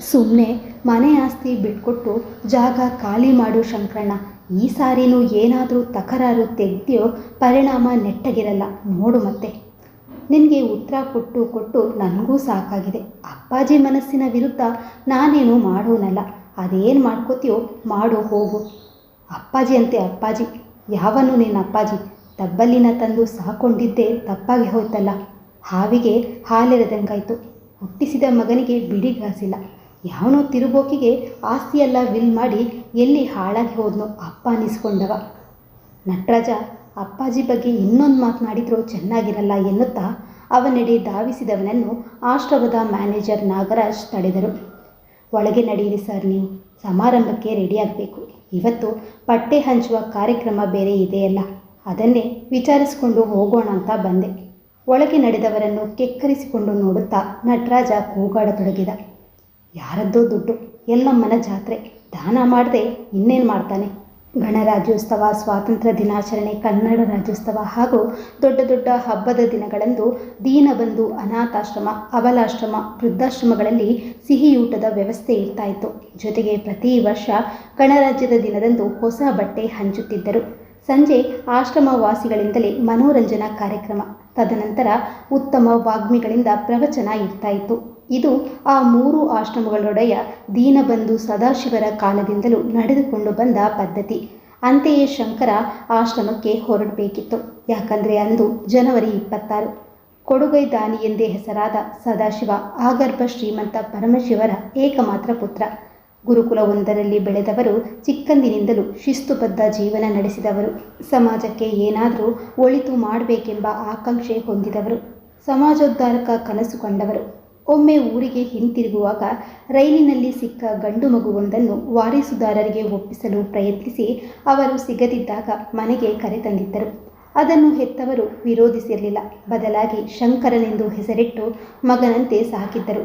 ಸುಮ್ಮನೆ ಮನೆ ಆಸ್ತಿ ಬಿಟ್ಕೊಟ್ಟು ಜಾಗ ಖಾಲಿ ಮಾಡು ಶಂಕರಣ್ಣ. ಈ ಸಾರಿನೂ ಏನಾದರೂ ತಕರಾರು ತೆಗ್ದ್ಯೋ ಪರಿಣಾಮ ನೆಟ್ಟಗಿರಲ್ಲ. ನೋಡು ಮತ್ತೆ. ನಿನಗೆ ಉತ್ತರ ಕೊಟ್ಟು ಕೊಟ್ಟು ನನಗೂ ಸಾಕಾಗಿದೆ. ಅಪ್ಪಾಜಿ ಮನಸ್ಸಿನ ವಿರುದ್ಧ ನಾನೇನು ಮಾಡೋನಲ್ಲ. ಅದೇನು ಮಾಡ್ಕೋತೀಯೋ ಮಾಡು, ಹೋಗು. ಅಪ್ಪಾಜಿ ಅಂತೆ ಅಪ್ಪಾಜಿ. ಯಾವನು ನೀನು ಅಪ್ಪಾಜಿ? ತಬ್ಬಲಿನ ತಂದು ಸಾಕೊಂಡಿದ್ದೇ ತಪ್ಪಾಗಿ ಹೋಯ್ತಲ್ಲ. ಹಾವಿಗೆ ಹಾಲಿರದಂಗಾಯ್ತು. ಹುಟ್ಟಿಸಿದ ಮಗನಿಗೆ ಬಿಡಿಗಾಸಿಲ್ಲ ಯಾವನೋ ತಿರುಬೋಕಿಗೆ ಆಸ್ತಿಯೆಲ್ಲ ವಿಲ್ ಮಾಡಿ ಎಲ್ಲಿ ಹಾಳಾಗಿ ಹೋದ್ನೋ ಅಪ್ಪ ಅನ್ನಿಸ್ಕೊಂಡವ ನಟರಾಜ, ಅಪ್ಪಾಜಿ ಬಗ್ಗೆ ಇನ್ನೊಂದು ಮಾತನಾಡಿದರೂ ಚೆನ್ನಾಗಿರಲ್ಲ ಎನ್ನುತ್ತಾ ಅವನೆಡೆ ಧಾವಿಸಿದವನನ್ನು ಆಶ್ರಮದ ಮ್ಯಾನೇಜರ್ ನಾಗರಾಜ್ ತಡೆದರು. ಒಳಗೆ ನಡೆಯಿರಿ ಸರ್ ನೀವು, ಸಮಾರಂಭಕ್ಕೆ ರೆಡಿಯಾಗಬೇಕು ಇವತ್ತು ಪಟ್ಟೆ ಹಂಚುವ ಕಾರ್ಯಕ್ರಮ ಬೇರೆ ಇದೆಯಲ್ಲ, ಅದನ್ನೇ ವಿಚಾರಿಸಿಕೊಂಡು ಹೋಗೋಣ ಅಂತ ಬಂದೆ. ಒಳಗೆ ನಡೆದವರನ್ನು ಕೆಕ್ಕರಿಸಿಕೊಂಡು ನೋಡುತ್ತಾ ನಟರಾಜ ಕೂಗಾಡತೊಡಗಿದ. ಯಾರದ್ದೋ ದುಡ್ಡು ಎಲ್ಲಮ್ಮನ ಜಾತ್ರೆ. ದಾನ ಮಾಡದೆ ಇನ್ನೇನು ಮಾಡ್ತಾನೆ? ಗಣರಾಜ್ಯೋತ್ಸವ, ಸ್ವಾತಂತ್ರ್ಯ ದಿನಾಚರಣೆ, ಕನ್ನಡ ರಾಜ್ಯೋತ್ಸವ ಹಾಗೂ ದೊಡ್ಡ ದೊಡ್ಡ ಹಬ್ಬದ ದಿನಗಳಂದು ದೀನಬಂಧು ಅನಾಥಾಶ್ರಮ ಅಬಲಾಶ್ರಮ ವೃದ್ಧಾಶ್ರಮಗಳಲ್ಲಿ ಸಿಹಿಯೂಟದ ವ್ಯವಸ್ಥೆ ಇರ್ತಾ ಇತ್ತು. ಜೊತೆಗೆ ಪ್ರತಿ ವರ್ಷ ಗಣರಾಜ್ಯದ ದಿನದಂದು ಹೊಸ ಬಟ್ಟೆ ಹಂಚುತ್ತಿದ್ದರು. ಸಂಜೆ ಆಶ್ರಮ ವಾಸಿಗಳಿಂದಲೇ ಮನೋರಂಜನಾ ಕಾರ್ಯಕ್ರಮ. ತದನಂತರ ಉತ್ತಮ ವಾಗ್ಮಿಗಳಿಂದ ಪ್ರವಚನ ಇರ್ತಾ ಇತ್ತು. ಇದು ಆ ಮೂರು ಆಶ್ರಮಗಳೊಡೆಯ ದೀನಬಂಧು ಸದಾಶಿವರ ಕಾಲದಿಂದಲೂ ನಡೆದುಕೊಂಡು ಬಂದ ಪದ್ಧತಿ. ಅಂತೆಯೇ ಶಂಕರ ಆಶ್ರಮಕ್ಕೆ ಹೊರಡಬೇಕಿತ್ತು. ಯಾಕಂದರೆ ಅಂದು ಜನವರಿ ಇಪ್ಪತ್ತಾರು. ಕೊಡುಗೈ ದಾನಿ ಎಂದೇ ಹೆಸರಾದ ಸದಾಶಿವ ಆಗರ್ಭ ಶ್ರೀಮಂತ ಪರಮಶಿವರ ಏಕಮಾತ್ರ ಪುತ್ರ. ಗುರುಕುಲವೊಂದರಲ್ಲಿ ಬೆಳೆದವರು ಚಿಕ್ಕಂದಿನಿಂದಲೂ ಶಿಸ್ತುಬದ್ಧ ಜೀವನ ನಡೆಸಿದವರು. ಸಮಾಜಕ್ಕೆ ಏನಾದರೂ ಒಳಿತು ಮಾಡಬೇಕೆಂಬ ಆಕಾಂಕ್ಷೆ ಹೊಂದಿದವರು. ಸಮಾಜೋದ್ಧಾರಕ ಕನಸು ಕಂಡವರು. ಒಮ್ಮೆ ಊರಿಗೆ ಹಿಂತಿರುಗುವಾಗ ರೈಲಿನಲ್ಲಿ ಸಿಕ್ಕ ಗಂಡು ಮಗುವೊಂದನ್ನು ವಾರಿಸುದಾರರಿಗೆ ಒಪ್ಪಿಸಲು ಪ್ರಯತ್ನಿಸಿ ಅವರು ಸಿಗದಿದ್ದಾಗ ಮನೆಗೆ ಕರೆತಂದಿದ್ದರು ಅದನ್ನು ಹೆತ್ತವರು ವಿರೋಧಿಸಿರಲಿಲ್ಲ. ಬದಲಾಗಿ ಶಂಕರನೆಂದು ಹೆಸರಿಟ್ಟು ಮಗನಂತೆ ಸಾಕಿದ್ದರು.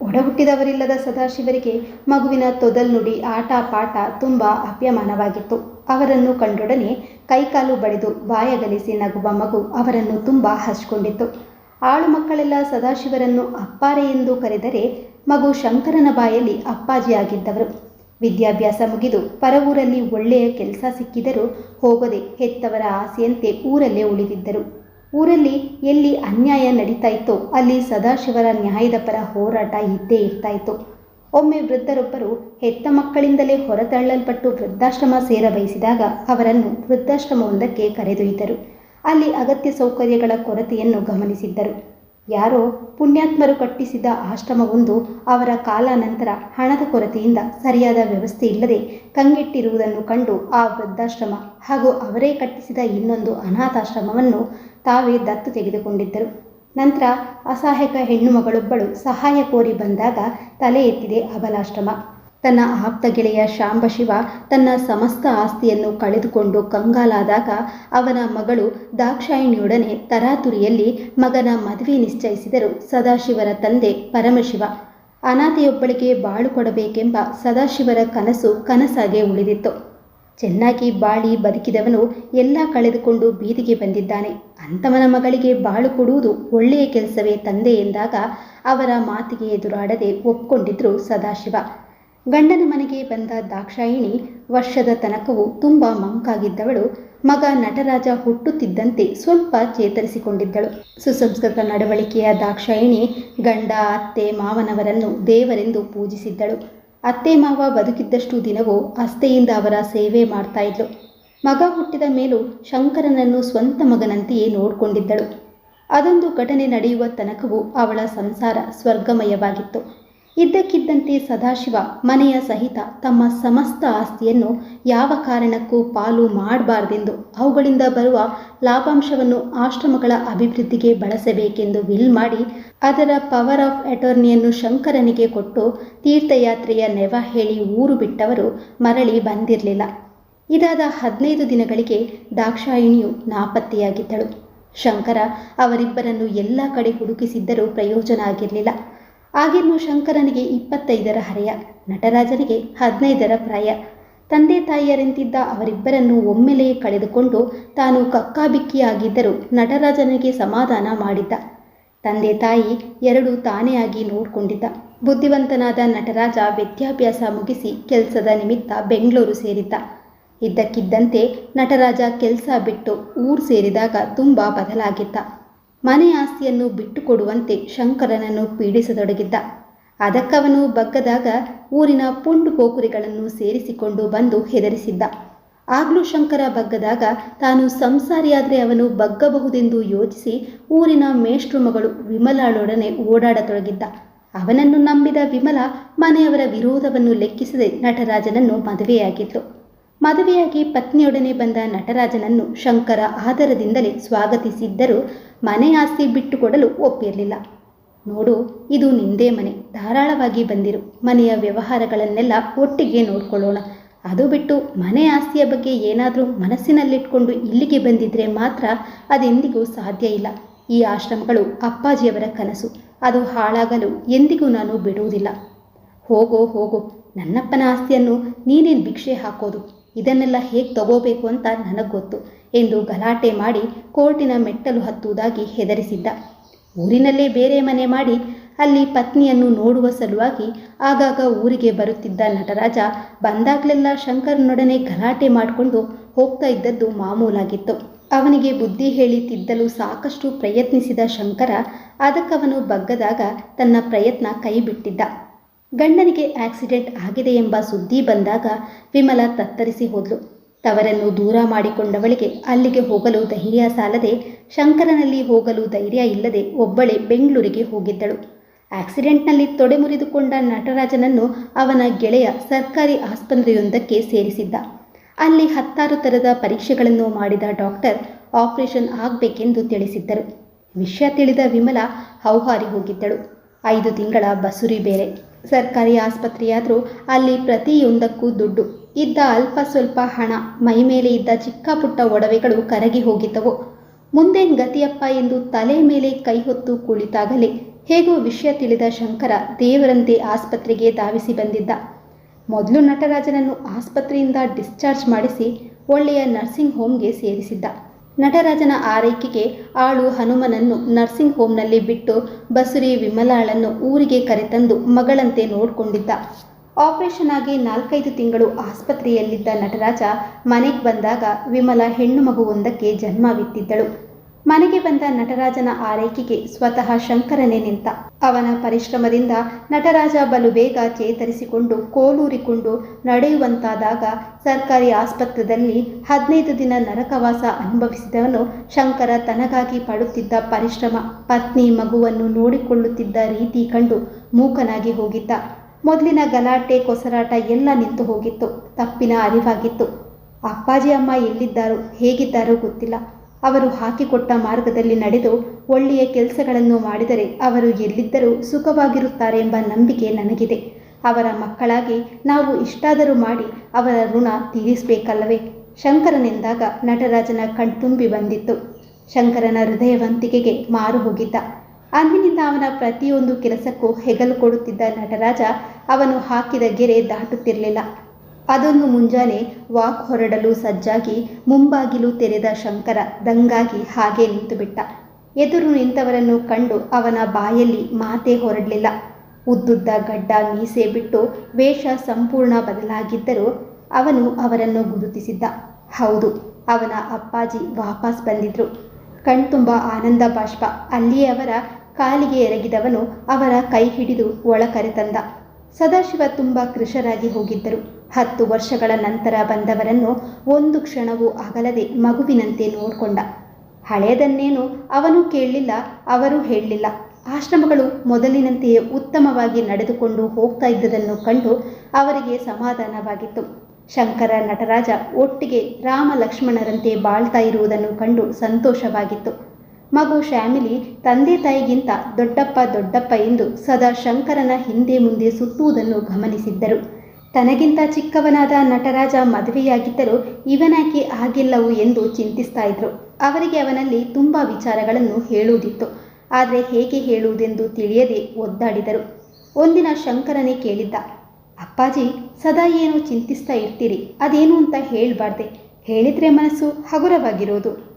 ಒಡಹುಟ್ಟಿದವರಿಲ್ಲದ ಸದಾಶಿವರಿಗೆ ಮಗುವಿನ ತೊದಲ್ನುಡಿ ಆಟ ಪಾಠ ತುಂಬ ಅಪ್ಯಮಾನವಾಗಿತ್ತು ಅವರನ್ನು ಕಂಡೊಡನೆ ಕೈಕಾಲು ಬಡಿದು ಬಾಯಗಲಿಸಿ ನಗುವ ಮಗು ಅವರನ್ನು ತುಂಬ ಹಚ್ಕೊಂಡಿತ್ತು. ಆಳು ಮಕ್ಕಳೆಲ್ಲ ಸದಾಶಿವರನ್ನು ಅಪ್ಪಾರೆ ಎಂದು ಕರೆದರೆ ಮಗು ಶಂಕರನ ಬಾಯಲ್ಲಿ ಅಪ್ಪಾಜಿಯಾಗಿದ್ದವರು. ವಿದ್ಯಾಭ್ಯಾಸ ಮುಗಿದು ಪರವೂರಲ್ಲಿ ಒಳ್ಳೆಯ ಕೆಲಸ ಸಿಕ್ಕಿದರೂ ಹೋಗದೆ ಹೆತ್ತವರ ಆಸೆಯಂತೆ ಊರಲ್ಲೇ ಉಳಿದಿದ್ದರು. ಊರಲ್ಲಿ ಎಲ್ಲಿ ಅನ್ಯಾಯ ನಡೀತಾ ಇತ್ತೋ ಅಲ್ಲಿ ಸದಾಶಿವರ ನ್ಯಾಯದ ಪರ ಹೋರಾಟ ಇದ್ದೇ ಇರ್ತಾಯಿತ್ತು. ಒಮ್ಮೆ ವೃದ್ಧರೊಬ್ಬರು ಹೆತ್ತ ಮಕ್ಕಳಿಂದಲೇ ಹೊರತಳ್ಳಲ್ಪಟ್ಟು ವೃದ್ಧಾಶ್ರಮ ಸೇರ ಬಯಸಿದಾಗ ಅವರನ್ನು ವೃದ್ಧಾಶ್ರಮವೊಂದಕ್ಕೆ ಕರೆದೊಯ್ದರು. ಅಲ್ಲಿ ಅಗತ್ಯ ಸೌಕರ್ಯಗಳ ಕೊರತೆಯನ್ನು ಗಮನಿಸಿದ್ದರು. ಯಾರೋ ಪುಣ್ಯಾತ್ಮರು ಕಟ್ಟಿಸಿದ ಆಶ್ರಮವೊಂದು ಅವರ ಕಾಲಾನಂತರ ಹಣದ ಕೊರತೆಯಿಂದ ಸರಿಯಾದ ವ್ಯವಸ್ಥೆ ಇಲ್ಲದೆ ಕಂಗೆಟ್ಟಿರುವುದನ್ನು ಕಂಡು ಆ ವೃದ್ಧಾಶ್ರಮ ಹಾಗೂ ಅವರೇ ಕಟ್ಟಿಸಿದ ಇನ್ನೊಂದು ಅನಾಥಾಶ್ರಮವನ್ನು ತಾವೇ ದತ್ತು ತೆಗೆದುಕೊಂಡಿದ್ದರು. ನಂತರ ಅಸಹಾಯಕ ಹೆಣ್ಣು ಮಗಳೊಬ್ಬಳು ಸಹಾಯ ಕೋರಿ ಬಂದಾಗ ತಲೆ ಎತ್ತಿದೆ ಅಬಲಾಶ್ರಮ. ತನ್ನ ಆಪ್ತ ಗೆಳೆಯ ಶಾಂಬಶಿವ ತನ್ನ ಸಮಸ್ತ ಆಸ್ತಿಯನ್ನು ಕಳೆದುಕೊಂಡು ಕಂಗಾಲಾದಾಗ ಅವನ ಮಗಳು ದಾಕ್ಷಾಯಿಣಿಯೊಡನೆ ತರಾತುರಿಯಲ್ಲಿ ಮಗನ ಮದುವೆ ನಿಶ್ಚಯಿಸಿದರು. ಸದಾಶಿವರ ತಂದೆ ಪರಮಶಿವ. ಅನಾಥೆಯೊಬ್ಬಳಿಗೆ ಬಾಳು ಕೊಡಬೇಕೆಂಬ ಸದಾಶಿವರ ಕನಸು ಕನಸಾಗೆ ಉಳಿದಿತ್ತು. ಚೆನ್ನಾಗಿ ಬಾಳಿ ಬದುಕಿದವನು ಎಲ್ಲ ಕಳೆದುಕೊಂಡು ಬೀದಿಗೆ ಬಂದಿದ್ದಾನೆ. ಅಂತವನ ಮಗಳಿಗೆ ಬಾಳು ಕೊಡುವುದು ಒಳ್ಳೆಯ ಕೆಲಸವೇ ತಂದೆ ಎಂದಾಗ ಅವರ ಮಾತಿಗೆ ಎದುರಾಡದೆ ಒಪ್ಕೊಂಡಿದ್ರು ಸದಾಶಿವ. ಗಂಡನ ಮನೆಗೆ ಬಂದ ದಾಕ್ಷಾಯಿಣಿ ವರ್ಷದ ತನಕವೂ ತುಂಬ ಮಂಕಾಗಿದ್ದವಳು. ಮಗ ನಟರಾಜ ಹುಟ್ಟುತ್ತಿದ್ದಂತೆ ಸ್ವಲ್ಪ ಚೇತರಿಸಿಕೊಂಡಿದ್ದಳು. ಸುಸಂಸ್ಕೃತ ನಡವಳಿಕೆಯ ದಾಕ್ಷಾಯಿಣಿ ಗಂಡ, ಅತ್ತೆ, ಮಾವನವರನ್ನು ದೇವರೆಂದು ಪೂಜಿಸಿದ್ದಳು. ಅತ್ತೆ, ಮಾವ ಬದುಕಿದ್ದಷ್ಟು ದಿನವೂ ಅಸ್ತೆಯಿಂದ ಅವರ ಸೇವೆ ಮಾಡ್ತಾ ಇದ್ಲು. ಮಗ ಹುಟ್ಟಿದ ಮೇಲೂ ಶಂಕರನನ್ನು ಸ್ವಂತ ಮಗನಂತೆಯೇ ನೋಡಿಕೊಂಡಿದ್ದಳು. ಅದೊಂದು ಘಟನೆ ನಡೆಯುವ ತನಕವೂ ಅವಳ ಸಂಸಾರ ಸ್ವರ್ಗಮಯವಾಗಿತ್ತು. ಇದ್ದಕ್ಕಿದ್ದಂತೆ ಸದಾಶಿವ ಮನೆಯ ಸಹಿತ ತಮ್ಮ ಸಮಸ್ತ ಆಸ್ತಿಯನ್ನು ಯಾವ ಕಾರಣಕ್ಕೂ ಪಾಲು ಮಾಡಬಾರ್ದೆಂದು ಅವುಗಳಿಂದ ಬರುವ ಲಾಭಾಂಶವನ್ನು ಆಶ್ರಮಗಳ ಅಭಿವೃದ್ಧಿಗೆ ಬಳಸಬೇಕೆಂದು ವಿಲ್ ಮಾಡಿ ಅದರ ಪವರ್ ಆಫ್ ಅಟರ್ನಿಯನ್ನು ಶಂಕರನಿಗೆ ಕೊಟ್ಟು ತೀರ್ಥಯಾತ್ರೆಯ ನೆವ ಹೇಳಿ ಊರು ಬಿಟ್ಟವರು ಮರಳಿ ಬಂದಿರಲಿಲ್ಲ. ಇದಾದ ಹದಿನೈದು ದಿನಗಳಿಗೆ ದಾಕ್ಷಾಯಿಣಿಯು ನಾಪತ್ತೆಯಾಗಿದ್ದಳು. ಶಂಕರ ಅವರಿಬ್ಬರನ್ನು ಎಲ್ಲ ಕಡೆ ಹುಡುಕಿಸಿದ್ದರೂ ಪ್ರಯೋಜನ ಆಗಿರಲಿಲ್ಲ. ಆಗಿನ್ನು ಶಂಕರನಿಗೆ ಇಪ್ಪತ್ತೈದರ ಹರೆಯ, ನಟರಾಜನಿಗೆ ಹದಿನೈದರ ಪ್ರಾಯ. ತಂದೆ ತಾಯಿಯರೆಂತಿದ್ದ ಅವರಿಬ್ಬರನ್ನು ಒಮ್ಮೆಲೇ ಕಳೆದುಕೊಂಡು ತಾನು ಕಕ್ಕಾಬಿಕ್ಕಿಯಾಗಿದ್ದರೂ ನಟರಾಜನಿಗೆ ಸಮಾಧಾನ ಮಾಡಿದ್ದ. ತಂದೆ ತಾಯಿ ಎರಡೂ ತಾನೇ ಆಗಿ ನೋಡಿಕೊಂಡಿದ್ದ. ಬುದ್ಧಿವಂತನಾದ ನಟರಾಜ ವಿದ್ಯಾಭ್ಯಾಸ ಮುಗಿಸಿ ಕೆಲಸದ ನಿಮಿತ್ತ ಬೆಂಗಳೂರು ಸೇರಿದ್ದ. ಇದ್ದಕ್ಕಿದ್ದಂತೆ ನಟರಾಜ ಕೆಲಸ ಬಿಟ್ಟು ಊರು ಸೇರಿದಾಗ ತುಂಬ ಬದಲಾಗಿದ್ದ. ಮನೆ ಆಸ್ತಿಯನ್ನು ಬಿಟ್ಟುಕೊಡುವಂತೆ ಶಂಕರನನ್ನು ಪೀಡಿಸತೊಡಗಿದ್ದ. ಅದಕ್ಕವನು ಬಗ್ಗದಾಗ ಊರಿನ ಪುಂಡು ಕೋಕುರಿಗಳನ್ನು ಸೇರಿಸಿಕೊಂಡು ಬಂದು ಹೆದರಿಸಿದ್ದ. ಆಗ್ಲೂ ಶಂಕರ ಬಗ್ಗದಾಗ ತಾನು ಸಂಸಾರಿಯಾದರೆ ಅವನು ಬಗ್ಗಬಹುದೆಂದು ಯೋಚಿಸಿ ಊರಿನ ಮೇಷ್ಟ್ರು ಮಗಳು ವಿಮಲಾಳೊಡನೆ ಓಡಾಡತೊಡಗಿದ್ದ. ಅವನನ್ನು ನಂಬಿದ ವಿಮಲ ಮನೆಯವರ ವಿರೋಧವನ್ನು ಲೆಕ್ಕಿಸದೆ ನಟರಾಜನನ್ನು ಮದುವೆಯಾಗಿತ್ತು. ಮದುವೆಯಾಗಿ ಪತ್ನಿಯೊಡನೆ ಬಂದ ನಟರಾಜನನ್ನು ಶಂಕರ ಆದರದಿಂದಲೇ ಸ್ವಾಗತಿಸಿದ್ದರೂ ಮನೆ ಆಸ್ತಿ ಬಿಟ್ಟುಕೊಡಲು ಒಪ್ಪಿರಲಿಲ್ಲ. ನೋಡು, ಇದು ನಿಂದೇ ಮನೆ. ಧಾರಾಳವಾಗಿ ಬಂದಿರು. ಮನೆಯ ವ್ಯವಹಾರಗಳನ್ನೆಲ್ಲ ಒಟ್ಟಿಗೆ ನೋಡ್ಕೊಳ್ಳೋಣ. ಅದು ಬಿಟ್ಟು ಮನೆ ಆಸ್ತಿಯ ಬಗ್ಗೆ ಏನಾದರೂ ಮನಸ್ಸಿನಲ್ಲಿಟ್ಕೊಂಡು ಇಲ್ಲಿಗೆ ಬಂದಿದ್ರೆ ಮಾತ್ರ ಅದೆಂದಿಗೂ ಸಾಧ್ಯ ಇಲ್ಲ. ಈ ಆಶ್ರಮಗಳು ಅಪ್ಪಾಜಿಯವರ ಕನಸು. ಅದು ಹಾಳಾಗಲು ಎಂದಿಗೂ ನಾನು ಬಿಡುವುದಿಲ್ಲ. ಹೋಗೋ ಹೋಗೋ. ನನ್ನಪ್ಪನ ಆಸ್ತಿಯನ್ನು ನೀನೇನು ಭಿಕ್ಷೆ ಹಾಕೋದು? ಇದನ್ನೆಲ್ಲ ಹೇಗೆ ತಗೋಬೇಕು ಅಂತ ನನಗೆ ಗೊತ್ತು. ಎಂದು ಗಲಾಟೆ ಮಾಡಿ ಕೋರ್ಟಿನ ಮೆಟ್ಟಲು ಹತ್ತುವುದಾಗಿ ಹೆದರಿಸಿದ್ದ. ಊರಿನಲ್ಲೇ ಬೇರೆ ಮನೆ ಮಾಡಿ, ಅಲ್ಲಿ ಪತ್ನಿಯನ್ನು ನೋಡುವ ಸಲುವಾಗಿ ಆಗಾಗ ಊರಿಗೆ ಬರುತ್ತಿದ್ದ ನಟರಾಜ ಬಂದಾಗಲೆಲ್ಲ ಶಂಕರನೊಡನೆ ಗಲಾಟೆ ಮಾಡಿಕೊಂಡು ಹೋಗ್ತಾ ಇದ್ದದ್ದು ಮಾಮೂಲಾಗಿತ್ತು. ಅವನಿಗೆ ಬುದ್ಧಿ ಹೇಳಿ ತಿದ್ದಲು ಸಾಕಷ್ಟು ಪ್ರಯತ್ನಿಸಿದ ಶಂಕರ, ಅದಕ್ಕವನು ಬಗ್ಗದಾಗ ತನ್ನ ಪ್ರಯತ್ನ ಕೈಬಿಟ್ಟಿದ್ದ. ಗಂಡನಿಗೆ ಆಕ್ಸಿಡೆಂಟ್ ಆಗಿದೆ ಎಂಬ ಸುದ್ದಿ ಬಂದಾಗ ವಿಮಲ ತತ್ತರಿಸಿ ಹೋದ್ಲು. ತವರನ್ನು ದೂರ ಮಾಡಿಕೊಂಡವಳಿಗೆ ಅಲ್ಲಿಗೆ ಹೋಗಲು ಧೈರ್ಯ ಸಾಲದೆ ಶಂಕರನಲ್ಲಿ ಹೋಗಲು ಧೈರ್ಯ ಇಲ್ಲದೆ ಒಬ್ಬಳೇ ಬೆಂಗಳೂರಿಗೆ ಹೋಗಿದ್ದಳು. ಆಕ್ಸಿಡೆಂಟ್ನಲ್ಲಿ ತೊಡೆ ಮುರಿದುಕೊಂಡ ನಟರಾಜನನ್ನು ಅವನ ಗೆಳೆಯ ಸರ್ಕಾರಿ ಆಸ್ಪತ್ರೆಯೊಂದಕ್ಕೆ ಸೇರಿಸಿದ್ದ. ಅಲ್ಲಿ ಹತ್ತಾರು ಥರದ ಪರೀಕ್ಷೆಗಳನ್ನು ಮಾಡಿದ ಡಾಕ್ಟರ್ ಆಪರೇಷನ್ ಆಗಬೇಕೆಂದು ತಿಳಿಸಿದ್ದರು. ವಿಷಯ ತಿಳಿದ ವಿಮಲ ಹೌಹಾರಿ ಹೋಗಿದ್ದಳು. ಐದು ತಿಂಗಳ ಬಸುರಿ ಬೇರೆ. ಸರ್ಕಾರಿ ಆಸ್ಪತ್ರೆಯಾದರೂ ಅಲ್ಲಿ ಪ್ರತಿಯೊಂದಕ್ಕೂ ದುಡ್ಡು. ಇದ್ದ ಅಲ್ಪ ಸ್ವಲ್ಪ ಹಣ ಮೈಮೇಲೆ ಇದ್ದ ಚಿಕ್ಕ ಪುಟ್ಟ ಒಡವೆಗಳು ಕರಗಿ ಹೋಗಿದ್ದವು. ಮುಂದೇನ್ ಗತಿಯಪ್ಪ ಎಂದು ತಲೆ ಮೇಲೆ ಕೈ ಹೊತ್ತು ಕುಳಿತಾಗಲೇ ಹೇಗೋ ವಿಷಯ ತಿಳಿದ ಶಂಕರ ದೇವರಂತೆ ಆಸ್ಪತ್ರೆಗೆ ಧಾವಿಸಿ ಬಂದಿದ್ದ. ಮೊದಲು ನಟರಾಜನನ್ನು ಆಸ್ಪತ್ರೆಯಿಂದ ಡಿಸ್ಚಾರ್ಜ್ ಮಾಡಿಸಿ ಒಳ್ಳೆಯ ನರ್ಸಿಂಗ್ ಹೋಮ್ಗೆ ಸೇರಿಸಿದ್ದ. ನಟರಾಜನ ಆರೈಕೆಗೆ ಆಳು ಹನುಮನನ್ನು ನರ್ಸಿಂಗ್ ಹೋಮ್ನಲ್ಲಿ ಬಿಟ್ಟು ಬಸುರಿ ವಿಮಲಾಳನ್ನು ಊರಿಗೆ ಕರೆತಂದು ಮಗಳಂತೆ ನೋಡಿಕೊಂಡಿದ್ದ. ಆಪರೇಷನ್ ಆಗಿ ನಾಲ್ಕೈದು ತಿಂಗಳು ಆಸ್ಪತ್ರೆಯಲ್ಲಿದ್ದ ನಟರಾಜ ಮನೆಗೆ ಬಂದಾಗ ವಿಮಲ ಹೆಣ್ಣು ಮಗುವೊಂದಕ್ಕೆ ಜನ್ಮವಿತ್ತಿದ್ದಳು ಮನೆಗೆ ಬಂದ ನಟರಾಜನ ಆರೈಕೆಗೆ ಸ್ವತಃ ಶಂಕರನೇ ನಿಂತ. ಅವನ ಪರಿಶ್ರಮದಿಂದ ನಟರಾಜ ಬಲು ಬೇಗ ಚೇತರಿಸಿಕೊಂಡು ಕೋಲೂರಿಕೊಂಡು ನಡೆಯುವಂತಾದಾಗ ಸರ್ಕಾರಿ ಆಸ್ಪತ್ರೆಯಲ್ಲಿ ಹದಿನೈದು ದಿನ ನರಕವಾಸ ಅನುಭವಿಸಿದವನು ಶಂಕರ ತನಗಾಗಿ ಪಡುತ್ತಿದ್ದ ಪರಿಶ್ರಮ. ಪತ್ನಿ ಮಗುವನ್ನು ನೋಡಿಕೊಳ್ಳುತ್ತಿದ್ದ ರೀತಿ ಕಂಡು ಮೂಕನಾಗಿ ಹೋಗಿದ್ದ. ಮೊದಲಿನ ಗಲಾಟೆ, ಕೊಸರಾಟ ಎಲ್ಲ ನಿಂತು ಹೋಗಿತ್ತು. ತಪ್ಪಿನ ಅರಿವಾಗಿತ್ತು. ಅಪ್ಪಾಜಿ ಅಮ್ಮ ಎಲ್ಲಿದ್ದಾರೋ, ಹೇಗಿದ್ದಾರೋ ಗೊತ್ತಿಲ್ಲ. ಅವರು ಹಾಕಿಕೊಟ್ಟ ಮಾರ್ಗದಲ್ಲಿ ನಡೆದು ಒಳ್ಳೆಯ ಕೆಲಸಗಳನ್ನು ಮಾಡಿದರೆ ಅವರು ಎಲ್ಲಿದ್ದರೂ ಸುಖವಾಗಿರುತ್ತಾರೆ ಎಂಬ ನಂಬಿಕೆ ನನಗಿದೆ. ಅವರ ಮಕ್ಕಳಾಗಿ ನಾವು ಇಷ್ಟಾದರೂ ಮಾಡಿ ಅವರ ಋಣ ತೀರಿಸಬೇಕಲ್ಲವೇ? ಶಂಕರನೆಂದಾಗ ನಟರಾಜನ ಕಣ್ತುಂಬಿ ಬಂದಿತ್ತು. ಶಂಕರನ ಹೃದಯವಂತಿಕೆಗೆ ಮಾರು ಹೋಗಿದ್ದ. ಅಂದಿನಿಂದ ಅವನ ಪ್ರತಿಯೊಂದು ಕೆಲಸಕ್ಕೂ ಹೆಗಲು ಕೊಡುತ್ತಿದ್ದ ನಟರಾಜ ಅವನು ಹಾಕಿದ ಗೆರೆ ದಾಟುತ್ತಿರಲಿಲ್ಲ. ಅದೊಂದು ಮುಂಜಾನೆ ವಾಕ್ ಹೊರಡಲು ಸಜ್ಜಾಗಿ ಮುಂಬಾಗಿಲು ತೆರೆದ ಶಂಕರ ದಂಗಾಗಿ ಹಾಗೆ ನಿಂತುಬಿಟ್ಟ. ಎದುರು ನಿಂತವರನ್ನು ಕಂಡು ಅವನ ಬಾಯಲ್ಲಿ ಮಾತೇ ಹೊರಡಲಿಲ್ಲ. ಉದ್ದುದ್ದ ಗಡ್ಡ ಮೀಸೆ ಬಿಟ್ಟು ವೇಷ ಸಂಪೂರ್ಣ ಬದಲಾಗಿದ್ದರೂ ಅವನು ಅವರನ್ನು ಗುರುತಿಸಿದ್ದ. ಹೌದು, ಅವನ ಅಪ್ಪಾಜಿ ವಾಪಸ್ ಬಂದಿದ್ರು. ಕಣ್ತುಂಬ ಆನಂದ ಬಾಷ್ಪ ಅಲ್ಲಿಯವರ ಕಾಲಿಗೆ ಎರಗಿದವನು ಅವರ ಕೈ ಹಿಡಿದು ಒಳ ಕರೆತಂದ ಸದಾಶಿವ ತುಂಬ ಕೃಶರಾಗಿ ಹೋಗಿದ್ದರು. ಹತ್ತು ವರ್ಷಗಳ ನಂತರ ಬಂದವರನ್ನು ಒಂದು ಕ್ಷಣವೂ ಅಗಲದೆ ಮಗುವಿನಂತೆ ನೋಡಿಕೊಂಡ. ಹಳೆಯದನ್ನೇನು ಅವನು ಕೇಳಲಿಲ್ಲ ಅವರು ಹೇಳಲಿಲ್ಲ ಆಶ್ರಮಗಳು ಮೊದಲಿನಂತೆಯೇ ಉತ್ತಮವಾಗಿ ನಡೆದುಕೊಂಡು ಹೋಗ್ತಾ ಇದ್ದುದನ್ನು ಕಂಡು ಅವರಿಗೆ ಸಮಾಧಾನವಾಗಿತ್ತು. ಶಂಕರ ನಟರಾಜ ಒಟ್ಟಿಗೆ ರಾಮ ಲಕ್ಷ್ಮಣರಂತೆ ಬಾಳ್ತಾ ಇರುವುದನ್ನು ಕಂಡು ಸಂತೋಷವಾಗಿತ್ತು. ಮಗು ಶ್ಯಾಮಿಲಿ ತಂದೆ ತಾಯಿಗಿಂತ ದೊಡ್ಡಪ್ಪ ದೊಡ್ಡಪ್ಪ ಎಂದು ಸದಾ ಶಂಕರನ ಹಿಂದೆ ಮುಂದೆ ಸುತ್ತುವುದನ್ನು ಗಮನಿಸಿದ್ದರು. ತನಗಿಂತ ಚಿಕ್ಕವನಾದ ನಟರಾಜ ಮದುವೆಯಾಗಿದ್ದರೂ ಇವನಾಕೆ ಆಗಿಲ್ಲವು ಎಂದು ಚಿಂತಿಸ್ತಾ ಇದ್ರು. ಅವರಿಗೆ ಅವನಲ್ಲಿ ತುಂಬ ವಿಚಾರಗಳನ್ನು ಹೇಳುವುದಿತ್ತು. ಆದರೆ ಹೇಗೆ ಹೇಳುವುದೆಂದು ತಿಳಿಯದೆ ಒದ್ದಾಡಿದರು. ಒಂದಿನ ಶಂಕರನೇ ಕೇಳಿದ್ದ, ಅಪ್ಪಾಜಿ, ಸದಾ ಏನು ಚಿಂತಿಸ್ತಾ ಇರ್ತೀರಿ? ಅದೇನು ಅಂತ ಹೇಳಬಾರ್ದೆ. ಹೇಳಿದ್ರೆ ಮನಸ್ಸು ಹಗುರವಾಗಿರೋದು.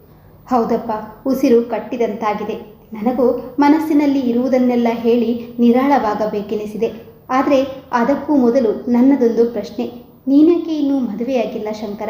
ಹೌದಪ್ಪ, ಉಸಿರು ಕಟ್ಟಿದಂತಾಗಿದೆ. ನನಗೂ ಮನಸ್ಸಿನಲ್ಲಿ ಇರುವುದನ್ನೆಲ್ಲ ಹೇಳಿ ನಿರಾಳವಾಗಬೇಕೆನಿಸಿದೆ. ಆದರೆ ಅದಕ್ಕೂ ಮೊದಲು ನನ್ನದೊಂದು ಪ್ರಶ್ನೆ. ನೀನಕ್ಕೆ ಇನ್ನೂ ಮದುವೆಯಾಗಿಲ್ಲ ಶಂಕರ?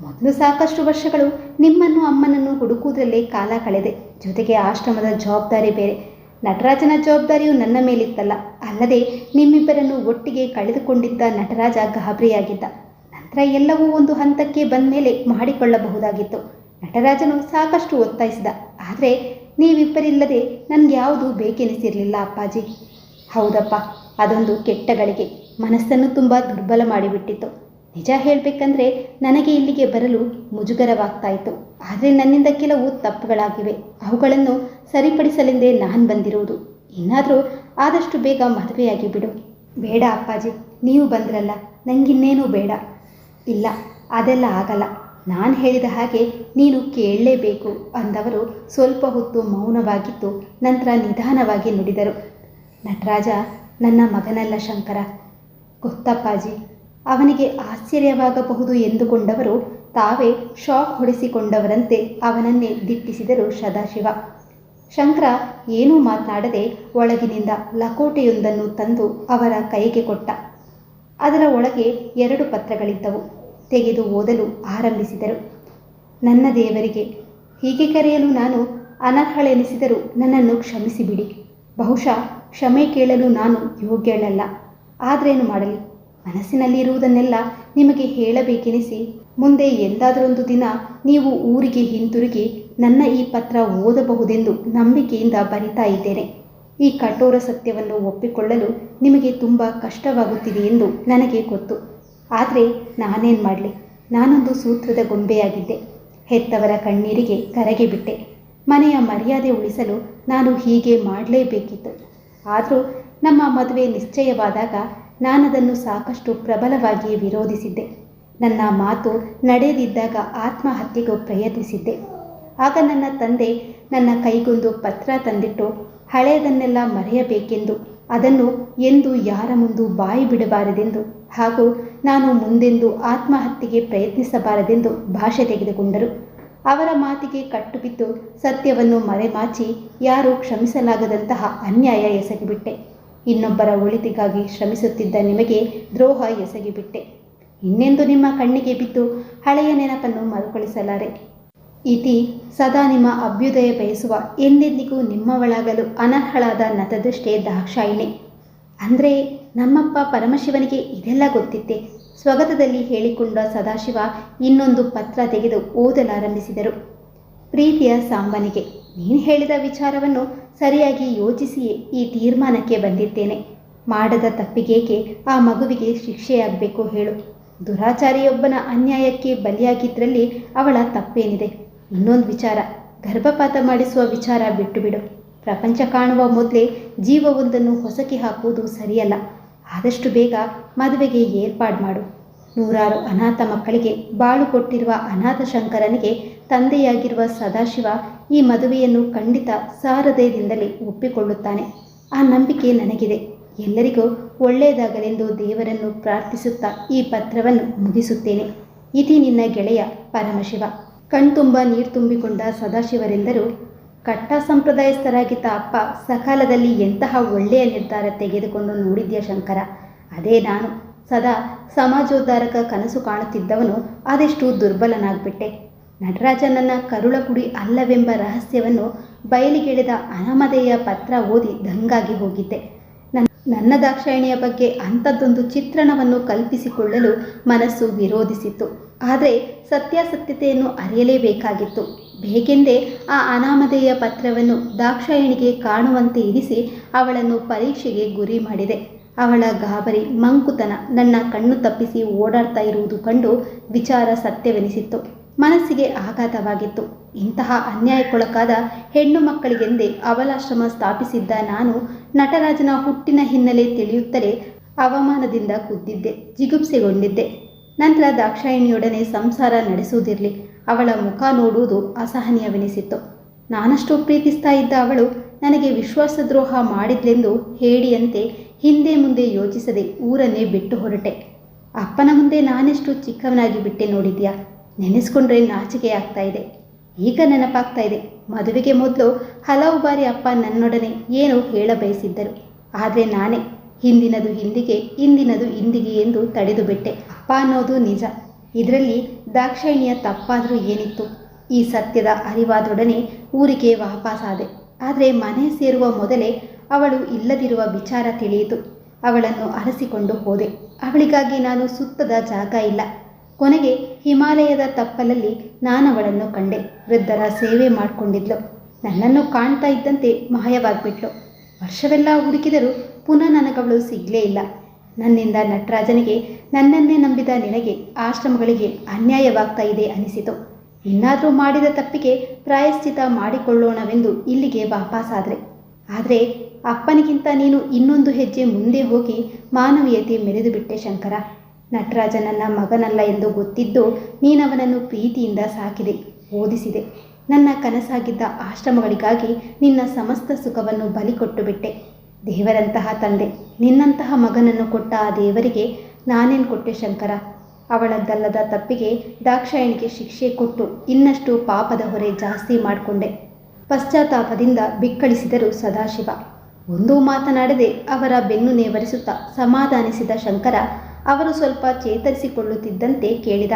ಮೊದಲು ಸಾಕಷ್ಟು ವರ್ಷಗಳು ನಿಮ್ಮನ್ನು ಅಮ್ಮನನ್ನು ಹುಡುಕುವುದರಲ್ಲೇ ಕಾಲ ಕಳೆದೆ. ಜೊತೆಗೆ ಆಶ್ರಮದ ಜವಾಬ್ದಾರಿ ಬೇರೆ. ನಟರಾಜನ ಜವಾಬ್ದಾರಿಯು ನನ್ನ ಮೇಲಿತ್ತಲ್ಲ. ಅಲ್ಲದೆ ನಿಮ್ಮಿಬ್ಬರನ್ನು ಒಟ್ಟಿಗೆ ಕಳೆದುಕೊಂಡಿದ್ದ ನಟರಾಜ ಗಾಬರಿಯಾಗಿದ್ದ. ನಂತರ ಎಲ್ಲವೂ ಒಂದು ಹಂತಕ್ಕೆ ಬಂದ ಮೇಲೆ ಮಾಡಿಕೊಳ್ಳಬಹುದಾಗಿತ್ತು. ನಟರಾಜನು ಸಾಕಷ್ಟು ಒತ್ತಾಯಿಸಿದ. ಆದರೆ ನೀವಿಬ್ಬರಿಲ್ಲದೆ ನನಗೆ ಯಾವುದು ಬೇಕೆನಿಸಿರಲಿಲ್ಲ ಅಪ್ಪಾಜಿ. ಹೌದಪ್ಪ, ಅದೊಂದು ಕೆಟ್ಟ ಗಳಿಗೆ. ಮನಸ್ಸನ್ನು ತುಂಬ ದುರ್ಬಲ ಮಾಡಿಬಿಟ್ಟಿತ್ತು. ನಿಜ ಹೇಳಬೇಕಂದ್ರೆ ನನಗೆ ಇಲ್ಲಿಗೆ ಬರಲು ಮುಜುಗರವಾಗ್ತಾ ಇತ್ತು ಆದರೆ ನನ್ನಿಂದ ಕೆಲವು ತಪ್ಪುಗಳಾಗಿವೆ. ಅವುಗಳನ್ನು ಸರಿಪಡಿಸಲೆಂದೇ ನಾನು ಬಂದಿರುವುದು ಇನ್ನಾದರೂ ಆದಷ್ಟು ಬೇಗ ಮದುವೆಯಾಗಿ ಬಿಡು. ಬೇಡ ಅಪ್ಪಾಜಿ, ನೀವು ಬಂದ್ರಲ್ಲ. ನನಗಿನ್ನೇನೂ ಬೇಡ. ಇಲ್ಲ, ಅದೆಲ್ಲ ಆಗಲ್ಲ. ನಾನು ಹೇಳಿದ ಹಾಗೆ ನೀನು ಕೇಳಲೇಬೇಕು ಅಂದವರು ಸ್ವಲ್ಪ ಹೊತ್ತು ಮೌನವಾಗಿತ್ತು ನಂತರ ನಿಧಾನವಾಗಿ ನುಡಿದರು. ನಟರಾಜ, ನನ್ನ ಮಗನಲ್ಲ ಶಂಕರ. ಗೊತ್ತಪ್ಪಾಜಿ, ಅವನಿಗೆ ಆಶ್ಚರ್ಯವಾಗಬಹುದು ಎಂದುಕೊಂಡವರು ತಾವೇ ಶಾಕ್ ಹೊಡೆಸಿಕೊಂಡವರಂತೆ ಅವನನ್ನೇ ದಿಟ್ಟಿಸಿದರು ಸದಾಶಿವ. ಶಂಕರ ಏನೂ ಮಾತನಾಡದೆ ಒಳಗಿನಿಂದ ಲಕೋಟೆಯೊಂದನ್ನು ತಂದು ಅವರ ಕೈಗೆ ಕೊಟ್ಟ. ಅದರ ಒಳಗೆ ಎರಡು ಪತ್ರಗಳಿದ್ದವು. ತೆಗೆದು ಓದಲು ಆರಂಭಿಸಿದರು. ನನ್ನ ದೇವರಿಗೆ ಹೀಗೆ ಕರೆಯಲು ನಾನು ಅನರ್ಹಳೆನಿಸಿದರೂ ನನ್ನನ್ನು ಕ್ಷಮಿಸಿಬಿಡಿ. ಬಹುಶಃ ಕ್ಷಮೆ ಕೇಳಲು ನಾನು ಯೋಗ್ಯಳಲ್ಲ. ಆದ್ರೇನು ಮಾಡಲಿ? ಮನಸ್ಸಿನಲ್ಲಿರುವುದನ್ನೆಲ್ಲ ನಿಮಗೆ ಹೇಳಬೇಕೆನಿಸಿ, ಮುಂದೆ ಎಂದಾದರೊಂದು ದಿನ ನೀವು ಊರಿಗೆ ಹಿಂತಿರುಗಿ ನನ್ನ ಈ ಪತ್ರ ಓದಬಹುದೆಂದು ನಂಬಿಕೆಯಿಂದ ಬರಿತಾ ಇದ್ದೇನೆ. ಈ ಕಠೋರ ಸತ್ಯವನ್ನು ಒಪ್ಪಿಕೊಳ್ಳಲು ನಿಮಗೆ ತುಂಬ ಕಷ್ಟವಾಗುತ್ತಿದೆ ಎಂದು ನನಗೆ ಗೊತ್ತು. ಆದರೆ ನಾನೇನು ಮಾಡಲಿ? ನಾನೊಂದು ಸೂತ್ರದ ಗೊಂಬೆಯಾಗಿದ್ದೆ. ಹೆತ್ತವರ ಕಣ್ಣೀರಿಗೆ ಕರಗಿ ಬಿಟ್ಟೆ. ಮನೆಯ ಮರ್ಯಾದೆ ಉಳಿಸಲು ನಾನು ಹೀಗೆ ಮಾಡಲೇಬೇಕಿತ್ತು. ಆದರೂ ನಮ್ಮ ಮದುವೆ ನಿಶ್ಚಯವಾದಾಗ ನಾನದನ್ನು ಸಾಕಷ್ಟು ಪ್ರಬಲವಾಗಿ ವಿರೋಧಿಸಿದ್ದೆ. ನನ್ನ ಮಾತು ನಡೆದಿದ್ದಾಗ ಆತ್ಮಹತ್ಯೆಗೂ ಪ್ರಯತ್ನಿಸಿದ್ದೆ. ಆಗ ನನ್ನ ತಂದೆ ನನ್ನ ಕೈಗೊಂದು ಪತ್ರ ತಂದಿಟ್ಟು, ಹಳೆಯದನ್ನೆಲ್ಲ ಮರೆಯಬೇಕೆಂದು, ಅದನ್ನು ಎಂದು ಯಾರ ಮುಂದೂ ಬಾಯಿ ಬಿಡಬಾರದೆಂದು ಹಾಗೂ ನಾನು ಮುಂದೆಂದು ಆತ್ಮಹತ್ಯೆಗೆ ಪ್ರಯತ್ನಿಸಬಾರದೆಂದು ಭಾಷೆ ತೆಗೆದುಕೊಂಡರು. ಅವರ ಮಾತಿಗೆ ಕಟ್ಟುಬಿದ್ದು ಸತ್ಯವನ್ನು ಮರೆಮಾಚಿ ಯಾರೂ ಕ್ಷಮಿಸಲಾಗದಂತಹ ಅನ್ಯಾಯ ಎಸಗಿಬಿಟ್ಟೆ. ಇನ್ನೊಬ್ಬರ ಒಳಿತಿಗಾಗಿ ಶ್ರಮಿಸುತ್ತಿದ್ದ ನಿಮಗೆ ದ್ರೋಹ ಎಸಗಿಬಿಟ್ಟೆ. ಇನ್ನೆಂದು ನಿಮ್ಮ ಕಣ್ಣಿಗೆ ಬಿದ್ದು ಹಳೆಯ ನೆನಪನ್ನು ಮರುಕಳಿಸಲಾರೆ. ಇತಿ ಸದಾ ನಿಮ್ಮ ಅಭ್ಯುದಯ ಬಯಸುವ ಎಂದೆಂದಿಗೂ ನಿಮ್ಮವಳಾಗಲು ಅನರ್ಹಳಾದ ನತದೃಷ್ಟೇ ದಾಕ್ಷಾಯಿಣಿ. ಅಂದರೆ ನಮ್ಮಪ್ಪ ಪರಮಶಿವನಿಗೆ ಇದೆಲ್ಲ ಗೊತ್ತಿತ್ತೆ. ಸ್ವಗತದಲ್ಲಿ ಹೇಳಿಕೊಂಡ ಸದಾಶಿವ ಇನ್ನೊಂದು ಪತ್ರ ತೆಗೆದು ಓದಲಾರಂಭಿಸಿದರು. ಪ್ರೀತಿಯ ಸಾಂಬನಿಗೆ, ನೀನು ಹೇಳಿದ ವಿಚಾರವನ್ನು ಸರಿಯಾಗಿ ಯೋಚಿಸಿಯೇ ಈ ತೀರ್ಮಾನಕ್ಕೆ ಬಂದಿದ್ದೇನೆ. ಮಾಡದ ತಪ್ಪಿಗೇಕೆ ಆ ಮಗುವಿಗೆ ಶಿಕ್ಷೆಯಾಗಬೇಕು ಹೇಳು. ದುರಾಚಾರಿಯೊಬ್ಬನ ಅನ್ಯಾಯಕ್ಕೆ ಬಲಿಯಾಗಿದ್ರಲ್ಲಿ ಅವಳ ತಪ್ಪೇನಿದೆ. ಇನ್ನೊಂದು ವಿಚಾರ, ಗರ್ಭಪಾತ ಮಾಡಿಸುವ ವಿಚಾರ ಬಿಟ್ಟುಬಿಡು. ಪ್ರಪಂಚ ಕಾಣುವ ಮೊದಲೇ ಜೀವವೊಂದನ್ನು ಹೊಸಕಿ ಹಾಕುವುದು ಸರಿಯಲ್ಲ. ಆದಷ್ಟು ಬೇಗ ಮದುವೆಗೆ ಏರ್ಪಾಡು ಮಾಡು. ನೂರಾರು ಅನಾಥ ಮಕ್ಕಳಿಗೆ ಬಾಳು ಕೊಟ್ಟಿರುವ ಅನಾಥ ಶಂಕರನಿಗೆ ತಂದೆಯಾಗಿರುವ ಸದಾಶಿವ ಈ ಮದುವೆಯನ್ನು ಖಂಡಿತ ಸಾರದಯದಿಂದಲೇ ಒಪ್ಪಿಕೊಳ್ಳುತ್ತಾನೆ. ಆ ನಂಬಿಕೆ ನನಗಿದೆ. ಎಲ್ಲರಿಗೂ ಒಳ್ಳೆಯದಾಗಲೆಂದು ದೇವರನ್ನು ಪ್ರಾರ್ಥಿಸುತ್ತಾ ಈ ಪತ್ರವನ್ನು ಮುಗಿಸುತ್ತೇನೆ. ಇತಿ ನಿನ್ನ ಗೆಳೆಯ ಪರಮಶಿವ. ಕಣ್ತುಂಬ ನೀರು ತುಂಬಿಕೊಂಡ ಸದಾಶಿವರೆಂದರು ಕಟ್ಟ ಸಂಪ್ರದಾಯಸ್ಥರಾಗಿದ್ದ ಅಪ್ಪ ಸಕಾಲದಲ್ಲಿ ಎಂತಹ ಒಳ್ಳೆಯ ನಿರ್ಧಾರ ತೆಗೆದುಕೊಂಡು ನೋಡಿದ್ಯ ಶಂಕರ? ಅದೇ ನಾನು. ಸದಾ ಸಮಾಜೋದ್ಧಾರಕ ಕನಸು ಕಾಣುತ್ತಿದ್ದವನು ಅದೆಷ್ಟು ದುರ್ಬಲನಾಗ್ಬಿಟ್ಟೆ. ನಟರಾಜ ನನ್ನ ಕರುಳ ಕುಡಿ ಅಲ್ಲವೆಂಬ ರಹಸ್ಯವನ್ನು ಬಯಲಿಗೆಳೆದ ಅನಾಮಧೇಯ ಪತ್ರ ಓದಿ ದಂಗಾಗಿ ಹೋಗಿದ್ದೆ. ನನ್ನ ನನ್ನ ದಾಕ್ಷಾಯಿಣಿಯ ಬಗ್ಗೆ ಅಂಥದ್ದೊಂದು ಚಿತ್ರಣವನ್ನು ಕಲ್ಪಿಸಿಕೊಳ್ಳಲು ಮನಸ್ಸು ವಿರೋಧಿಸಿತ್ತು. ಆದರೆ ಸತ್ಯಾಸತ್ಯತೆಯನ್ನು ಅರಿಯಲೇಬೇಕಾಗಿತ್ತು. ಬೇಕೆಂದೇ ಆ ಅನಾಮಧೇಯ ಪತ್ರವನ್ನು ದಾಕ್ಷಾಯಣಿಗೆ ಕಾಣುವಂತೆ ಇರಿಸಿ ಅವಳನ್ನು ಪರೀಕ್ಷೆಗೆ ಗುರಿ ಮಾಡಿದೆ. ಅವಳ ಗಾಬರಿ, ಮಂಕುತನ ನನ್ನ ಕಣ್ಣು ತಪ್ಪಿಸಿ ಓಡಾಡ್ತಾ ಇರುವುದು ಕಂಡು ವಿಚಾರ ಸತ್ಯವೆನಿಸಿತ್ತು. ಮನಸ್ಸಿಗೆ ಆಘಾತವಾಗಿತ್ತು. ಇಂತಹ ಅನ್ಯಾಯಕ್ಕೊಳಕಾದ ಹೆಣ್ಣು ಮಕ್ಕಳಿಗೆಂದೇ ಅವಲಾಶ್ರಮ ಸ್ಥಾಪಿಸಿದ್ದ ನಾನು ನಟರಾಜನ ಹುಟ್ಟಿನ ಹಿನ್ನೆಲೆ ತಿಳಿಯುತ್ತಲೇ ಅವಮಾನದಿಂದ ಕುದ್ದಿದ್ದೆ, ಜಿಗುಪ್ಸೆಗೊಂಡಿದ್ದೆ. ನಂತರ ದಾಕ್ಷಾಯಿಣಿಯೊಡನೆ ಸಂಸಾರ ನಡೆಸುವುದಿರಲಿ ಅವಳ ಮುಖ ನೋಡುವುದು ಅಸಹನೀಯವೆನಿಸಿತ್ತು. ನಾನಷ್ಟು ಪ್ರೀತಿಸ್ತಾ ಇದ್ದ ಅವಳು ನನಗೆ ವಿಶ್ವಾಸದ್ರೋಹ ಮಾಡಿದ್ಲೆಂದು ಹೇಳಿಯಂತೆ ಹಿಂದೆ ಮುಂದೆ ಯೋಚಿಸದೆ ಊರನ್ನೇ ಬಿಟ್ಟು ಹೊರಟೆ. ಅಪ್ಪನ ಮುಂದೆ ನಾನೆಷ್ಟು ಚಿಕ್ಕವನಾಗಿ ಬಿಟ್ಟೆ ನೋಡಿದ್ಯಾ? ನೆನೆಸ್ಕೊಂಡ್ರೆ ನಾಚಿಕೆ ಆಗ್ತಾ ಇದೆ. ಈಗ ನೆನಪಾಗ್ತಾ ಇದೆ. ಮದುವೆಗೆ ಮೊದಲು ಹಲವು ಬಾರಿ ಅಪ್ಪ ನನ್ನೊಡನೆ ಏನು ಹೇಳ ಬಯಸಿದ್ದರು ಆದರೆ ನಾನೇ ಹಿಂದಿನದು ಹಿಂದಿಗೆ, ಇಂದಿನದು ಇಂದಿಗೆ ಎಂದು ತಡೆದು ಬಿಟ್ಟೆ ಅಪ್ಪ ಅನ್ನೋದು ನಿಜ. ಇದರಲ್ಲಿ ದಾಕ್ಷಾಯಿಣಿಯ ತಪ್ಪಾದರೂ ಏನಿತ್ತು? ಈ ಸತ್ಯದ ಅರಿವಾದೊಡನೆ ಊರಿಗೆ ವಾಪಸ್ಸಾದೆ ಆದರೆ ಮನೆ ಸೇರುವ ಮೊದಲೇ ಅವಳು ಇಲ್ಲದಿರುವ ವಿಚಾರ ತಿಳಿಯಿತು. ಅವಳನ್ನು ಅರಸಿಕೊಂಡು ಹೋದೆ. ಅವಳಿಗಾಗಿ ನಾನು ಸುತ್ತದ ಜಾಗ ಇಲ್ಲ. ಕೊನೆಗೆ ಹಿಮಾಲಯದ ತಪ್ಪಲಲ್ಲಿ ನಾನವಳನ್ನು ಕಂಡೆ. ವೃದ್ಧರ ಸೇವೆ ಮಾಡಿಕೊಂಡಿದ್ಲು. ನನ್ನನ್ನು ಕಾಣ್ತಾ ಇದ್ದಂತೆ ಮಾಯವಾಗ್ಬಿಟ್ಲು. ವರ್ಷವೆಲ್ಲ ಹುಡುಕಿದರೂ ಪುನಃ ನನಗವಳು ಸಿಗಲೇ ಇಲ್ಲ. ನನ್ನಿಂದ ನಟರಾಜನಿಗೆ, ನನ್ನನ್ನೇ ನಂಬಿದ ನಿನಗೆ, ಆಶ್ರಮಗಳಿಗೆ ಅನ್ಯಾಯವಾಗ್ತಾ ಇದೆ ಅನಿಸಿತು. ಇನ್ನಾದರೂ ಮಾಡಿದ ತಪ್ಪಿಗೆ ಪ್ರಾಯಶ್ಚಿತ ಮಾಡಿಕೊಳ್ಳೋಣವೆಂದು ಇಲ್ಲಿಗೆ ವಾಪಸ್ಸಾದರೆ ಆದರೆ. ಅಪ್ಪನಿಗಿಂತ ನೀನು ಇನ್ನೊಂದು ಹೆಜ್ಜೆ ಮುಂದೆ ಹೋಗಿ ಮಾನವೀಯತೆ ಮೆರೆದು ಬಿಟ್ಟೆ ಶಂಕರ. ನಟರಾಜ ನನ್ನ ಮಗನಲ್ಲ ಎಂದು ಗೊತ್ತಿದ್ದು ನೀನವನನ್ನು ಪ್ರೀತಿಯಿಂದ ಸಾಕಿದೆ, ಓದಿಸಿದೆ. ನನ್ನ ಕನಸಾಗಿದ್ದ ಆಶ್ರಮಗಳಿಗಾಗಿ ನಿನ್ನ ಸಮಸ್ತ ಸುಖವನ್ನು ಬಲಿಕೊಟ್ಟು ಬಿಟ್ಟೆ. ದೇವರಂತಹ ತಂದೆ, ನಿನ್ನಂತಹ ಮಗನನ್ನು ಕೊಟ್ಟ ಆ ದೇವರಿಗೆ ನಾನೇನು ಕೊಟ್ಟೆ ಶಂಕರ? ಅವಳದ್ದಲ್ಲದ ತಪ್ಪಿಗೆ ದಾಕ್ಷಾಯಣಿಗೆ ಶಿಕ್ಷೆ ಕೊಟ್ಟು ಇನ್ನಷ್ಟು ಪಾಪದ ಹೊರೆ ಜಾಸ್ತಿ ಮಾಡಿಕೊಂಡೆ. ಪಶ್ಚಾತ್ತಾಪದಿಂದ ಬಿಕ್ಕಳಿಸಿದರು ಸದಾಶಿವ. ಒಂದೂ ಮಾತನಾಡದೆ ಅವರ ಬೆನ್ನು ನೇವರಿಸುತ್ತಾ ಸಮಾಧಾನಿಸಿದ ಶಂಕರ ಅವರು ಸ್ವಲ್ಪ ಚೇತರಿಸಿಕೊಳ್ಳುತ್ತಿದ್ದಂತೆ ಕೇಳಿದ,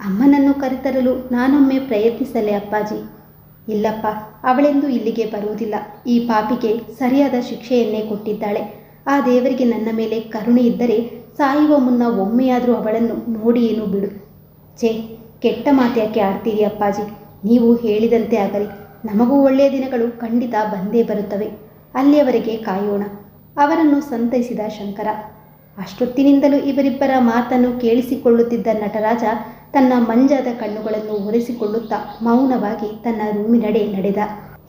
ಅಮ್ಮನನ್ನು ಕರೆತರಲು ನಾನೊಮ್ಮೆ ಪ್ರಯತ್ನಿಸಲೇ ಅಪ್ಪಾಜಿ. ಇಲ್ಲಪ್ಪ, ಅವಳೆಂದು ಇಲ್ಲಿಗೆ ಬರುವುದಿಲ್ಲ. ಈ ಪಾಪಿಗೆ ಸರಿಯಾದ ಶಿಕ್ಷೆಯನ್ನೇ ಕೊಟ್ಟಿದ್ದಾಳೆ. ಆ ದೇವರಿಗೆ ನನ್ನ ಮೇಲೆ ಕರುಣೆ ಇದ್ದರೆ ಸಾಯುವ ಮುನ್ನ ಒಮ್ಮೆಯಾದರೂ ಅವಳನ್ನು ನೋಡಿ ಏನು ಬಿಡು. ಛೇ, ಕೆಟ್ಟ ಮಾತ್ಯಾಕೆ ಆಡ್ತೀರಿ ಅಪ್ಪಾಜಿ? ನೀವು ಹೇಳಿದಂತೆ ಆಗಲಿ. ನಮಗೂ ಒಳ್ಳೆಯ ದಿನಗಳು ಖಂಡಿತ ಬಂದೇ ಬರುತ್ತವೆ. ಅಲ್ಲಿಯವರೆಗೆ ಕಾಯೋಣ. ಅವರನ್ನು ಸಂತೈಸಿದ ಶಂಕರ. ಅಷ್ಟೊತ್ತಿನಿಂದಲೂ ಇವರಿಬ್ಬರ ಮಾತನ್ನು ಕೇಳಿಸಿಕೊಳ್ಳುತ್ತಿದ್ದ ನಟರಾಜ ತನ್ನ ಮಂಜಾದ ಕಣ್ಣುಗಳನ್ನು ಒರೆಸಿಕೊಳ್ಳುತ್ತಾ ಮೌನವಾಗಿ ತನ್ನ ರೂಮಿನಡೆ ನಡೆದ.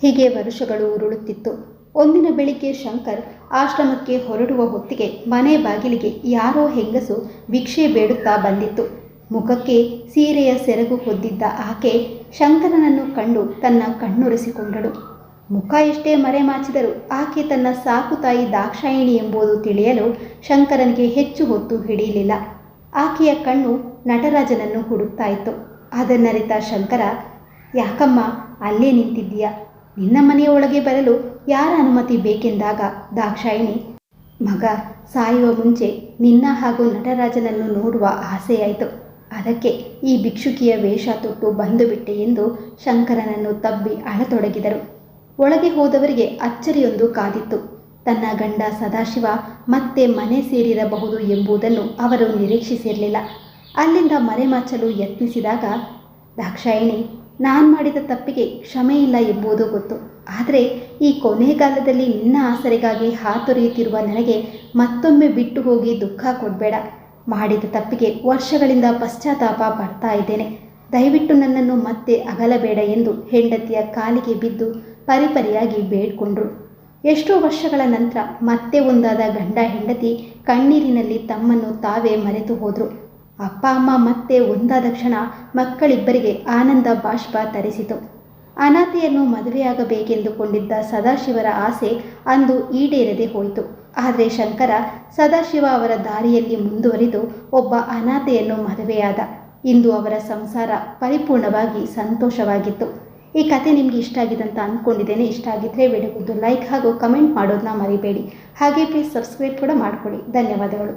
ಹೀಗೆ ವರುಷಗಳು ಉರುಳುತ್ತಿತ್ತು. ಒಂದಿನ ಬೆಳಿಗ್ಗೆ ಶಂಕರ್ ಆಶ್ರಮಕ್ಕೆ ಹೊರಡುವ ಹೊತ್ತಿಗೆ ಮನೆ ಬಾಗಿಲಿಗೆ ಯಾರೋ ಹೆಂಗಸು ಭಿಕ್ಷೆ ಬೇಡುತ್ತಾ ಬಂದಿತ್ತು. ಮುಖಕ್ಕೆ ಸೀರೆಯ ಸೆರಗು ಹೊದ್ದಿದ್ದ ಆಕೆ ಶಂಕರನನ್ನು ಕಂಡು ತನ್ನ ಕಣ್ಣೊರೆಸಿಕೊಂಡಳು. ಮುಖ ಎಷ್ಟೇ ಮರೆಮಾಚಿದರೂ ಆಕೆ ತನ್ನ ಸಾಕು ತಾಯಿ ದಾಕ್ಷಾಯಿಣಿ ಎಂಬುದು ತಿಳಿಯಲು ಶಂಕರನಿಗೆ ಹೆಚ್ಚು ಹೊತ್ತು ಹಿಡಿಯಲಿಲ್ಲ. ಆಕೆಯ ಕಣ್ಣು ನಟರಾಜನನ್ನು ಹುಡುಕ್ತಾ ಇತ್ತು ಅದನ್ನರಿತ ಶಂಕರ, ಯಾಕಮ್ಮ ಅಲ್ಲೇ ನಿಂತಿದ್ದೀಯ? ನಿನ್ನ ಮನೆಯೊಳಗೆ ಬರಲು ಯಾರ ಅನುಮತಿ ಬೇಕೆಂದಾಗ ದಾಕ್ಷಾಯಿಣಿ, ಮಗ, ಸಾಯುವ ಮುಂಚೆ ನಿನ್ನ ಹಾಗೂ ನಟರಾಜನನ್ನು ನೋಡುವ ಆಸೆಯಾಯಿತು. ಅದಕ್ಕೆ ಈ ಭಿಕ್ಷುಕಿಯ ವೇಷ ತೊಟ್ಟು ಬಂದು ಬಿಟ್ಟೆ ಎಂದು ಶಂಕರನನ್ನು ತಬ್ಬಿ ಅಳತೊಡಗಿದರು. ಒಳಗೆ ಹೋದವರಿಗೆ ಅಚ್ಚರಿಯೊಂದು ಕಾದಿತ್ತು. ತನ್ನ ಗಂಡ ಸದಾಶಿವ ಮತ್ತೆ ಮನೆ ಸೇರಿರಬಹುದು ಎಂಬುದನ್ನು ಅವರು ನಿರೀಕ್ಷಿಸಿರಲಿಲ್ಲ. ಅಲ್ಲಿಂದ ಮರೆಮಾಚಲು ಯತ್ನಿಸಿದಾಗ, ದಾಕ್ಷಾಯಿಣಿ, ನಾನು ಮಾಡಿದ ತಪ್ಪಿಗೆ ಕ್ಷಮೆ ಇಲ್ಲ ಎಂಬುದು ಗೊತ್ತು. ಆದರೆ ಈ ಕೊನೆಗಾಲದಲ್ಲಿ ನಿನ್ನ ಆಸರೆಗಾಗಿ ಹಾತೊರೆಯುತ್ತಿರುವ ನನಗೆ ಮತ್ತೊಮ್ಮೆ ಬಿಟ್ಟು ಹೋಗಿ ದುಃಖ ಕೊಡಬೇಡ. ಮಾಡಿದ ತಪ್ಪಿಗೆ ವರ್ಷಗಳಿಂದ ಪಶ್ಚಾತ್ತಾಪ ಪಡ್ತಾ ಇದ್ದೇನೆ. ದಯವಿಟ್ಟು ನನ್ನನ್ನು ಮತ್ತೆ ಅಗಲಬೇಡ ಎಂದು ಹೆಂಡತಿಯ ಕಾಲಿಗೆ ಬಿದ್ದು ಪರಿಪರಿಯಾಗಿ ಬೇಡ್ಕೊಂಡ್ರು. ಎಷ್ಟೋ ವರ್ಷಗಳ ನಂತರ ಮತ್ತೆ ಒಂದಾದ ಗಂಡ ಹೆಂಡತಿ ಕಣ್ಣೀರಿನಲ್ಲಿ ತಮ್ಮನ್ನು ತಾವೇ ಮರೆತು ಹೋದರು. ಅಪ್ಪ, ಅಮ್ಮ ಮತ್ತೆ ಒಂದಾದ ಕ್ಷಣ ಮಕ್ಕಳಿಬ್ಬರಿಗೆ ಆನಂದ ಬಾಷ್ಪ ತರಿಸಿತು. ಅನಾಥೆಯನ್ನು ಮದುವೆಯಾಗಬೇಕೆಂದುಕೊಂಡಿದ್ದ ಸದಾಶಿವರ ಆಸೆ ಅಂದು ಈಡೇರದೆ ಹೋಯಿತು. ಆದರೆ ಶಂಕರ ಸದಾಶಿವ ಅವರ ದಾರಿಯಲ್ಲಿ ಮುಂದುವರಿದು ಒಬ್ಬ ಅನಾಥೆಯನ್ನು ಮದುವೆಯಾದ. ಇಂದು ಅವರ ಸಂಸಾರ ಪರಿಪೂರ್ಣವಾಗಿ ಸಂತೋಷವಾಗಿತ್ತು. ಈ ಕತೆ ನಿಮಗೆ ಇಷ್ಟ ಆಗಿದೆ ಅಂತ ಅಂದ್ಕೊಂಡಿದ್ದೇನೆ ಇಷ್ಟ ಆಗಿದ್ದರೆ ವಿಡಿಯೋಗೊಂದು ಲೈಕ್ ಹಾಗೂ ಕಮೆಂಟ್ ಮಾಡೋದನ್ನ ಮರಿಬೇಡಿ. ಹಾಗೆ ಪ್ಲೀಸ್ ಸಬ್ಸ್ಕ್ರೈಬ್ ಕೂಡ ಮಾಡ್ಕೊಳ್ಳಿ. ಧನ್ಯವಾದಗಳು.